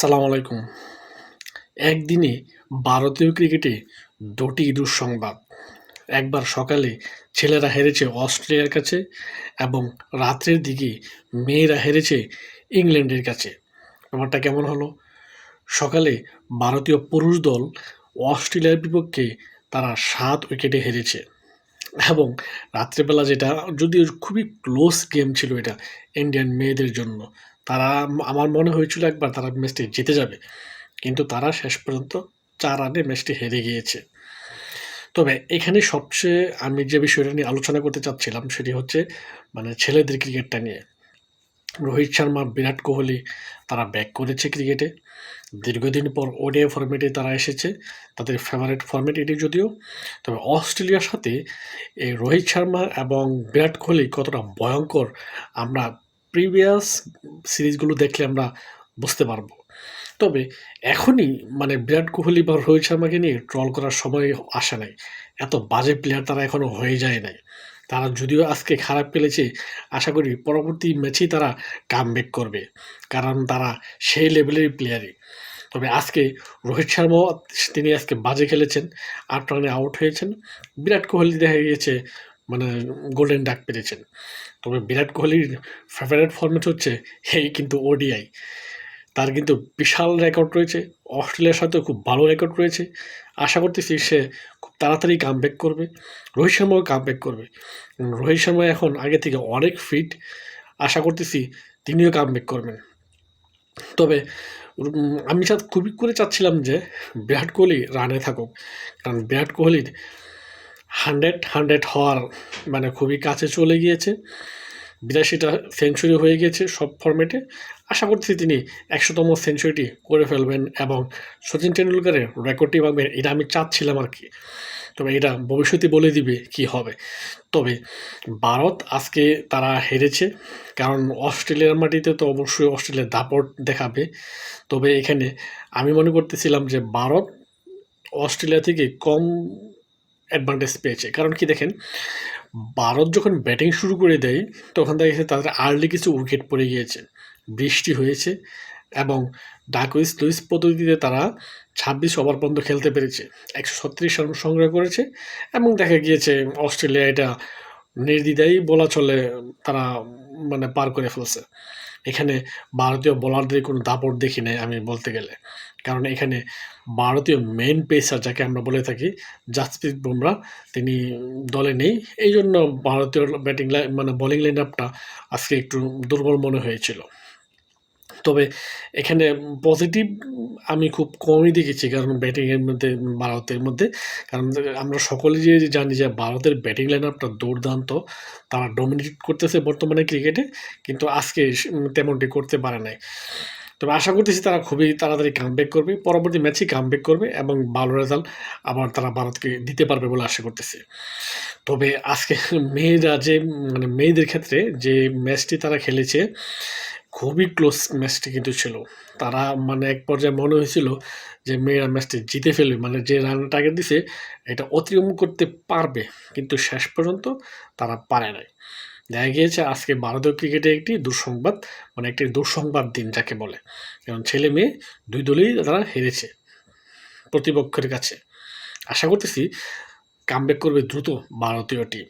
আসসালামু আলাইকুম। একদিনে ভারতীয় ক্রিকেটে দুটি দুঃসংবাদ। একবার সকালে ছেলেরা হেরেছে অস্ট্রেলিয়ার কাছে এবং রাত্রের দিকে মেয়েরা হেরেছে ইংল্যান্ডের কাছে। ব্যাপারটা কেমন হলো? সকালে ভারতীয় পুরুষ দল অস্ট্রেলিয়ার বিপক্ষে তারা সাত উইকেটে হেরেছে এবং রাত্রেবেলা যেটা যদিও খুবই ক্লোজ গেম ছিল এটা ইন্ডিয়ান মেয়েদের জন্য। তারা আমার মনে হয়েছিল একবার তারা ম্যাচটি জিতে যাবে। কিন্তু তারা শেষ পর্যন্ত চার রানে ম্যাচটি হেরে গিয়েছে। তবে এখানে সবচেয়ে আমি যে বিষয়টা নিয়ে আলোচনা করতে চাচ্ছিলাম সেটি হচ্ছে মানে ছেলেদের ক্রিকেটটা নিয়ে। রোহিত শর্মা, বিরাট কোহলি তারা ব্যাক করেছে ক্রিকেটে। দীর্ঘদিন পর ওডিআই ফর্মেটে তারা এসেছে। তাদের ফেভারিট ফর্মেট এটি যদিও। তবে অস্ট্রেলিয়ার সাথে এই রোহিত শর্মা এবং বিরাট কোহলি কতটা ভয়ঙ্কর আমরা প্রিভিয়াস সিরিজগুলো দেখলে আমরা বুঝতে পারব। তবে এখনই মানে বিরাট কোহলি বা রোহিত শর্মাকে নিয়ে ট্রল করার সময় আসে নাই। এত বাজে প্লেয়ার তারা এখনও হয়ে যায় নাই। তারা যদিও আজকে খারাপ খেলেছে, আশা করি পরবর্তী ম্যাচেই তারা কামব্যাক করবে, কারণ তারা সেই লেভেলের প্লেয়ারই তবে আজকে রোহিত শর্মাও তিনি আজকে বাজে খেলেছেন, আট রানে আউট হয়েছেন। বিরাট কোহলি দেখা গিয়েছে মানে গোল্ডেন ডাক পেরেছেন। তবে বিরাট কোহলির ফেভারিট ফর্মেট হচ্ছে এই কিন্তু ওডিআই তার কিন্তু বিশাল রেকর্ড রয়েছে। অস্ট্রেলিয়ার সাথেও খুব ভালো রেকর্ড রয়েছে। আশা করতেছি সে খুব তাড়াতাড়ি কামব্যাক করবে। রোহিত শর্মাও কামব্যাক করবে। রোহিত শর্মা এখন আগে থেকে অনেক ফিট আশা করতেছি তিনিও কামব্যাক করবেন। তবে আমি খুবই করে চাচ্ছিলাম যে বিরাট কোহলি রানে থাকুক। কারণ বিরাট কোহলির হান্ড্রেড হান্ড্রেড হওয়ার মানে খুবই কাছে চলে গিয়েছে। বিরাশিটা সেঞ্চুরি হয়ে গিয়েছে সব ফর্মেটে আশা করছি তিনি একশোতম সেঞ্চুরিটি করে ফেলবেন এবং সচিন টেন্ডুলকারের রেকর্ডটি ভাঙবেন এটা আমি চাচ্ছিলাম আর কি। তবে এটা ভবিষ্যতে বলে দিবে কি হবে। তবে ভারত আজকে তারা হেরেছে, কারণ অস্ট্রেলিয়ার মাটিতে তো অবশ্যই অস্ট্রেলিয়ার দাপট দেখাবে। তবে এখানে আমি মনে করতেছিলাম যে ভারত অস্ট্রেলিয়া থেকে কম অ্যাডভান্টেজ পেয়েছে। কারণ কি দেখেন, ভারত যখন ব্যাটিং শুরু করে দেয়, তখন দেখা গেছে তাদের আর্লি কিছু উইকেট পড়ে গিয়েছে। বৃষ্টি হয়েছে এবং ডাকুইস লুইস পদ্ধতিতে তারা ছাব্বিশ ওভার পর্যন্ত খেলতে পেরেছে। একশো ছত্রিশ রান সংগ্রহ করেছে এবং দেখা গিয়েছে অস্ট্রেলিয়া এটা নির্দ্বিধাই বলা চলে তারা মানে পার করে ফেলছে। এখানে ভারতীয় বোলারদের কোনো দাপট দেখি নাই আমি বলতে গেলে। কারণ এখানে ভারতীয় মেন পেসার যাকে আমরা বলে থাকি জাসপ্রীত বুমরা তিনি দলে নেই। এই জন্য ভারতীয় ব্যাটিং লাইন মানে বোলিং লাইন আপটা আজকে একটু দুর্বল মনে হয়েছিল। তবে এখানে পজিটিভ আমি খুব কমই দেখেছি কারণ ব্যাটিংয়ের মধ্যে, ভারতের মধ্যে। কারণ আমরা সকলেই যে জানি যে ভারতের ব্যাটিং লাইন আপটা দুর্দান্ত। তারা ডমিনেট করতেছে বর্তমানে ক্রিকেটে কিন্তু আজকে তেমনটি করতে পারে নাই। তবে আশা করতেছি তারা খুবই তাড়াতাড়ি কামব্যাক করবে, পরবর্তী ম্যাচেই কামব্যাক করবে এবং ভালো রেজাল্ট আবার তারা ভারতকে দিতে পারবে বলে আশা করতেছি। তবে আজকে মেয়েরা যে মানে মেয়েদের ক্ষেত্রে যে ম্যাচটি তারা খেলেছে, খুবই ক্লোজ ম্যাচটি কিন্তু ছিল। তারা মানে এক পর্যায়ে মনে হয়েছিল যে মেয়েরা ম্যাচটি জিতে ফেলবে মানে যে রান টার্গেট দিছে, এটা অতিক্রম করতে পারবে, কিন্তু শেষ পর্যন্ত তারা পারে নাই। দেখা গিয়েছে আজকে ভারতীয় ক্রিকেটে একটি দুঃসংবাদ মানে একটি দুঃসংবাদ দিন যাকে বলে। কারণ ছেলে মেয়ে দুই দলেই তারা হেরেছে প্রতিপক্ষের কাছে। আশা করতেছি কামব্যাক করবে দ্রুত ভারতীয় টিম